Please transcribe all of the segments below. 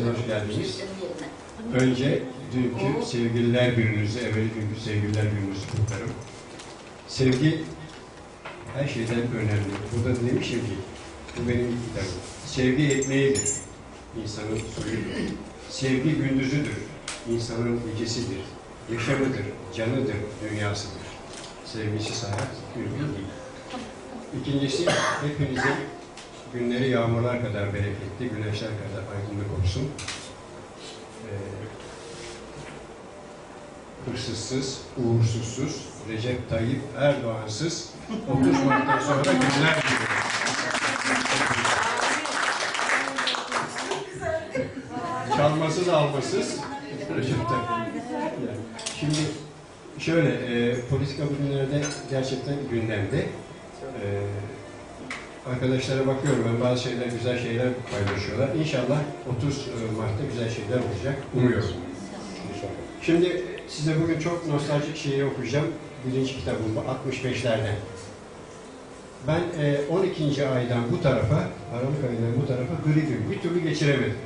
Hoş geldiniz. Önce dünkü sevgililer gününüzü, evveli günkü sevgililer gününüzü kutlarım. Sevgi her şeyden önemli. Burada demişim ki, bu benim kitabım. Sevgi ekmeğidir, insanın suyudur. Sevgi gündüzüdür, insanın gecesidir. Yaşamıdır, canıdır, dünyasıdır. Sevgisiz hayat mümkün değil. İkincisi, hepinizin günleri yağmurlar kadar bereketli, güneşler kadar aydınlık olsun. Ee, hırsızsız, uğursuzsuz, Recep Tayyip Erdoğan'sız 30 Mart'tan sonra günler diliyorum. Çalmasız almasız Recep Tayyip. Şimdi şöyle, e, politika bugünlerde gerçekten gündemde. E, arkadaşlara bakıyorum ben bazı şeyler, güzel şeyler paylaşıyorlar. İnşallah 30 Mart'ta güzel şeyler olacak. Umuyorum. Şimdi size bugün çok nostaljik şeyi okuyacağım. Birinci kitabım bu 65'lerden. Ben e, 12. aydan bu tarafa, Aralık ayından bu tarafa gripim. Bir türlü geçiremedim.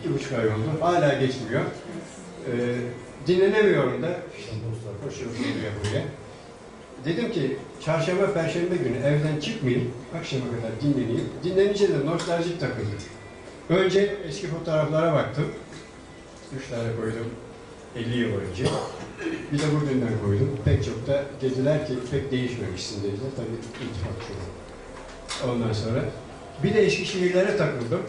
İki buçuk ay oldu. Hala geçmiyor. E, dinlenemiyorum da. İşte dostlar koşuyor geliyor buraya. Dedim ki çarşamba, perşembe günü evden çıkmayayım, akşama kadar dinleneyim. Dinlenince de nostaljik takıldım. Önce eski fotoğraflara baktım. Üç tane koydum 50 yıl önce. Bir de bugünden koydum. Pek çok da dediler ki pek değişmemişsin dediler. Tabii iltifat şu. Ondan sonra bir de eski şiirlere takıldım.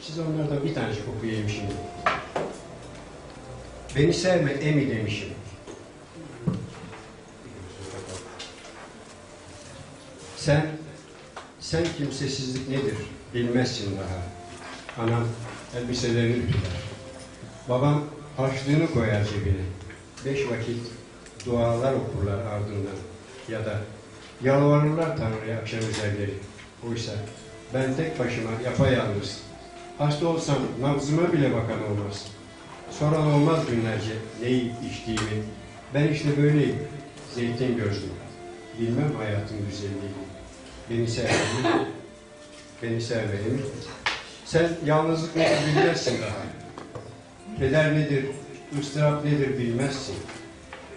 Size onlardan bir tanecik okuyayım şimdi. Beni sevme emi demişim. Sen, sen kimsesizlik nedir bilmezsin daha. Anam elbiselerini ütüler. Babam harçlığını koyar cebine. Beş vakit dualar okurlar ardından. Ya da yalvarırlar Tanrı'ya akşam üzerleri. Oysa ben tek başıma yapayalnız. Hasta olsam nabzıma bile bakan olmaz. Soran olmaz günlerce ne yiyip içtiğimi. Ben işte böyleyim. Zeytin gözlüm. Bilmem hayatın güzelliğini. Beni sevmeni, beni sevmeni. Sen yalnızlık nedir bilmezsin daha. Keder nedir, ıstırap nedir bilmezsin.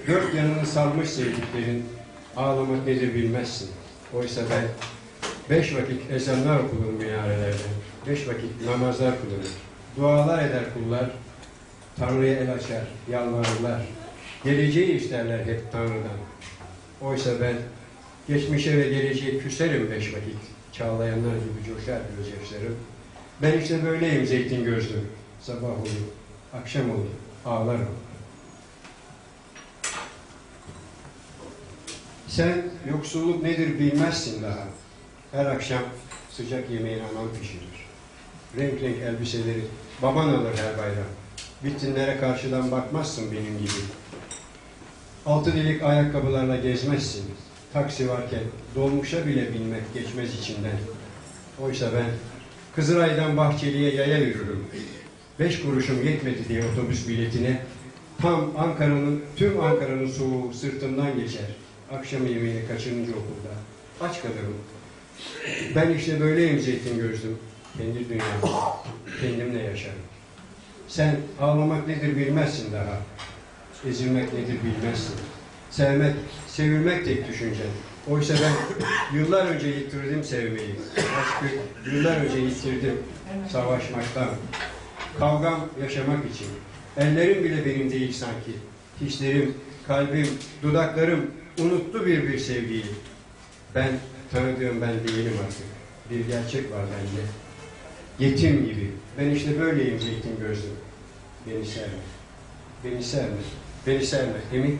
Dört yanını sarmış sevdiklerin, ağlamak nedir bilmezsin. Oysa ben beş vakit ezanlar okunur minarelerde, beş vakit namazlar kılınır. Dualar eder kullar, Tanrı'ya el açar, yalvarırlar. Geleceği isterler hep Tanrı'dan. Oysa ben geçmişe ve geleceğe küserim beş vakit. Çağlayanlar gibi coşar gözyaşlarım. Ben işte böyleyim zeytin gözlüm. Sabah olur, akşam olur, ağlarım. Sen yoksulluk nedir bilmezsin daha. Her akşam sıcak yemeğin anan pişirir. Renk renk elbiseleri baban alır her bayram. Vitrinlere karşıdan bakmazsın benim gibi. Altı delik ayakkabılarla gezmezsin. Taksi varken dolmuşa bile binmek geçmez içinden. Oysa ben Kızılay'dan Bahçeli'ye yaya yürürüm. Beş kuruşum yetmedi diye otobüs biletine tam Ankara'nın, tüm Ankara'nın soğuğu sırtımdan geçer. Akşam yemeğini kaçırınca okulda. Aç kalırım. Ben işte böyleyim zeytin gözlüm. Kendi dünyamda, kendimle yaşarım. Sen ağlamak nedir bilmezsin daha. Ezilmek nedir bilmezsin. Sevmek, sevilmek tek düşüncen. Oysa ben yıllar önce yitirdim sevmeyi. Aşkı yıllar önce yitirdim savaşmaktan. Kavgam yaşamak için. Ellerim bile benim değil sanki. Hislerim, kalbim, dudaklarım unuttu bir bir sevgiyi. Ben tanıdığım ben değilim artık. Bir gerçek var bende. Yetim gibi. Ben işte böyleyim zeytin gözlüm. Beni sevme. Beni sevme. Beni sevme. Emin.